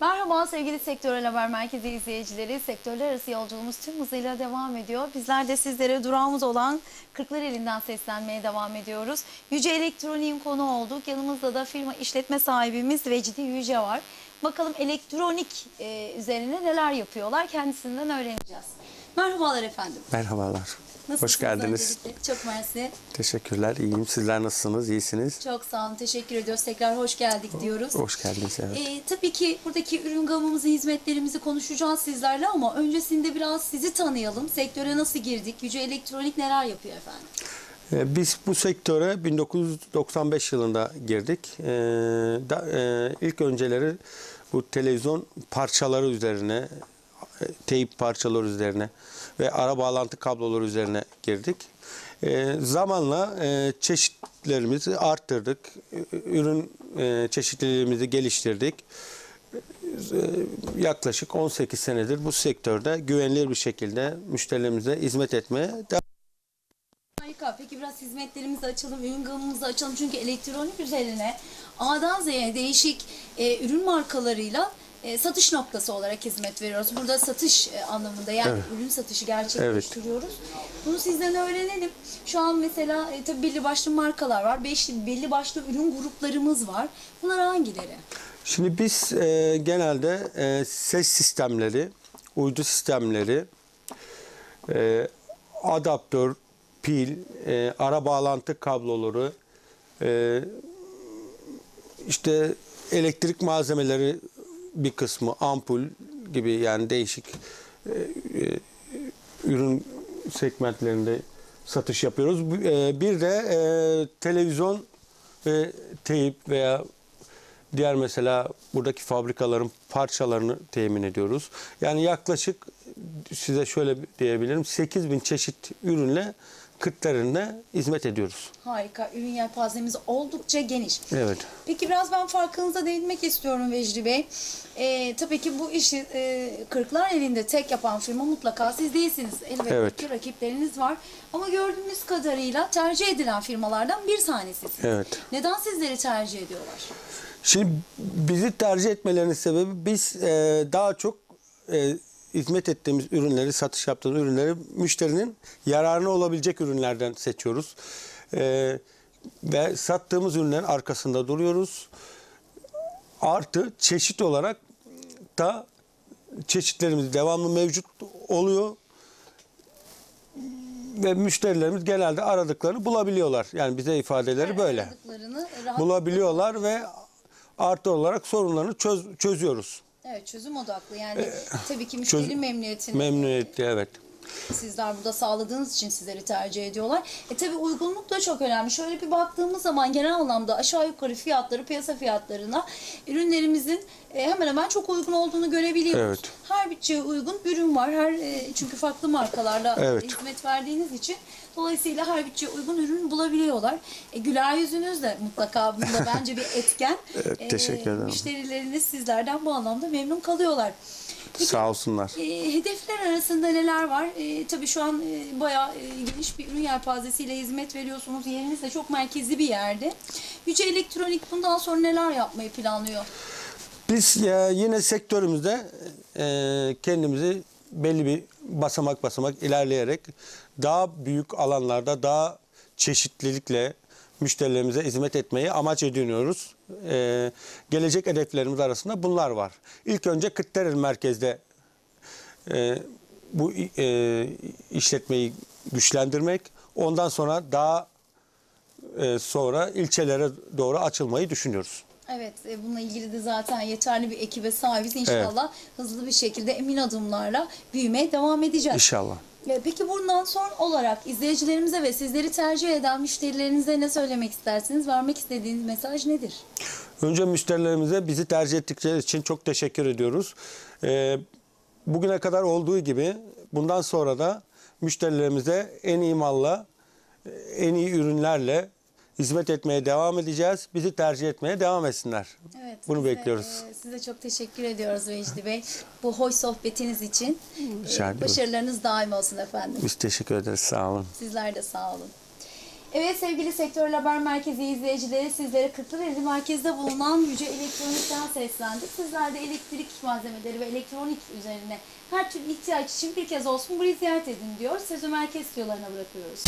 Merhaba sevgili Sektörel Haber Merkezi izleyicileri. Sektörler arası yolculuğumuz tüm hızıyla devam ediyor. Bizler de sizlere durağımız olan Kırklareli'nden seslenmeye devam ediyoruz. Yüce Elektronik'in konu olduk. Yanımızda da firma işletme sahibimiz Vecdi Yüce var. Bakalım elektronik e, üzerine neler yapıyorlar kendisinden öğreneceğiz. Merhabalar efendim. Merhabalar. Nasılsınız Hoş geldiniz. öncelikle? Çok mersi. Teşekkürler. İyiyim. Sizler nasılsınız? İyisiniz? Çok sağ olun. Teşekkür ediyoruz. Tekrar hoş geldik diyoruz. Hoş geldiniz. Evet. Ee, tabii ki buradaki ürün gamımızı, hizmetlerimizi konuşacağız sizlerle ama öncesinde biraz sizi tanıyalım. Sektöre nasıl girdik? Yüce Elektronik neler yapıyor efendim? Ee, Biz bu sektöre 1995 yılında girdik. Ee, da, e, ilk önceleri bu televizyon parçaları üzerine, e, teyip parçaları üzerine ve ara bağlantı kabloları üzerine girdik. Ee, zamanla e, çeşitlerimizi arttırdık. Ürün e, çeşitliliğimizi geliştirdik. Ee, yaklaşık 18 senedir bu sektörde güvenilir bir şekilde müşterilerimize hizmet etmeye devam Harika. Peki biraz hizmetlerimizi açalım, ürün gamımızı açalım. Çünkü elektronik üzerine A'dan Z'ye değişik e, ürün markalarıyla e, satış noktası olarak hizmet veriyoruz. Burada satış e, anlamında yani Evet. ürün satışı gerçekleştiriyoruz. Bunu sizden öğrenelim. Şu an mesela e, tabii belli başlı markalar var. Beş, belli başlı ürün gruplarımız var. Bunlar hangileri? Şimdi biz e, genelde e, ses sistemleri, uydu sistemleri, e, adaptör, pil, e, ara bağlantı kabloları, e, işte elektrik malzemeleri bir kısmı, ampul gibi yani değişik e, e, ürün segmentlerinde satış yapıyoruz. E, Bir de televizyon ve teyip veya diğer mesela buradaki fabrikaların parçalarını temin ediyoruz. Yani yaklaşık size şöyle diyebilirim 8000 çeşit ürünle kıtlarında hizmet ediyoruz. Harika. Ürün yelpazemiz oldukça geniş. Evet. Peki biraz ben farkınıza değinmek istiyorum Vecdi Bey. Ee, tabii ki bu işi e, Kırklar elinde tek yapan firma mutlaka siz değilsiniz. Elbette Evet. ki rakipleriniz var. Ama gördüğümüz kadarıyla tercih edilen firmalardan bir tanesisiniz. Evet. Neden sizleri tercih ediyorlar? Şimdi bizi tercih etmelerinin sebebi biz e, daha çok e, hizmet ettiğimiz ürünleri, satış yaptığımız ürünleri müşterinin yararına olabilecek ürünlerden seçiyoruz. E, ve sattığımız ürünlerin arkasında duruyoruz. Artı çeşit olarak da çeşitlerimiz devamlı mevcut oluyor. Ve müşterilerimiz genelde aradıklarını bulabiliyorlar. Yani bize ifadeleri böyle Aradıklarını rahat- bulabiliyorlar ve artı olarak sorunlarını çöz, çözüyoruz. Evet çözüm odaklı. Yani tabii ki müşteri Ee, çöz- memnuniyetini Memnuniyetli evet. Sizler burada sağladığınız için sizleri tercih ediyorlar. E tabi uygunluk da çok önemli. Şöyle bir baktığımız zaman genel anlamda aşağı yukarı fiyatları, piyasa fiyatlarına ürünlerimizin e, hemen hemen çok uygun olduğunu görebiliyoruz. Evet. Her bütçeye uygun ürün var. Her e, çünkü farklı markalarla Evet. hizmet verdiğiniz için dolayısıyla her bütçeye uygun ürün bulabiliyorlar. E, güler yüzünüz de mutlaka bunda bence bir etken. Evet, teşekkür ederim. Müşterileriniz sizlerden bu anlamda memnun kalıyorlar. Peki, Sağ olsunlar. e, hedefler arasında neler var? E, tabii şu an e, bayağı e, geniş bir ürün yelpazesiyle hizmet veriyorsunuz. Yeriniz de çok merkezi bir yerde. Yüce Elektronik bundan sonra neler yapmayı planlıyor? Biz e, yine sektörümüzde e, kendimizi belli bir basamak basamak ilerleyerek daha büyük alanlarda daha çeşitlilikle müşterilerimize hizmet etmeyi amaç ediniyoruz. E, gelecek hedeflerimiz arasında bunlar var. İlk önce Kırklareli merkezde e, bu e, işletmeyi güçlendirmek, ondan sonra daha e, sonra ilçelere doğru açılmayı düşünüyoruz. Evet, e, bununla ilgili de zaten yeterli bir ekibe sahibiz. İnşallah hızlı bir şekilde emin adımlarla büyümeye devam edeceğiz. İnşallah. E, Peki bundan son olarak izleyicilerimize ve sizleri tercih eden müşterilerinize ne söylemek istersiniz? Vermek istediğiniz mesaj nedir? Önce müşterilerimize bizi tercih ettikleri için çok teşekkür ediyoruz. Ee, bugüne kadar olduğu gibi bundan sonra da müşterilerimize en iyi malla, en iyi ürünlerle hizmet etmeye devam edeceğiz. Bizi tercih etmeye devam etsinler. Evet, Bunu size, bekliyoruz. e, size çok teşekkür ediyoruz Vecdi Bey. Bu hoş sohbetiniz için. E. Başarılarınız daim olsun efendim. Biz teşekkür ederiz. Sağ olun. Sizler de sağ olun. Evet sevgili Sektör Haber Merkezi izleyicileri sizlere Kırklareli merkezde bulunan Yüce Elektronik'ten seslendik. Sizler de elektrik malzemeleri ve elektronik üzerine her türlü ihtiyaç için bir kez olsun burayı ziyaret edin diyor. Sözü merkez stüdyolarına bırakıyoruz.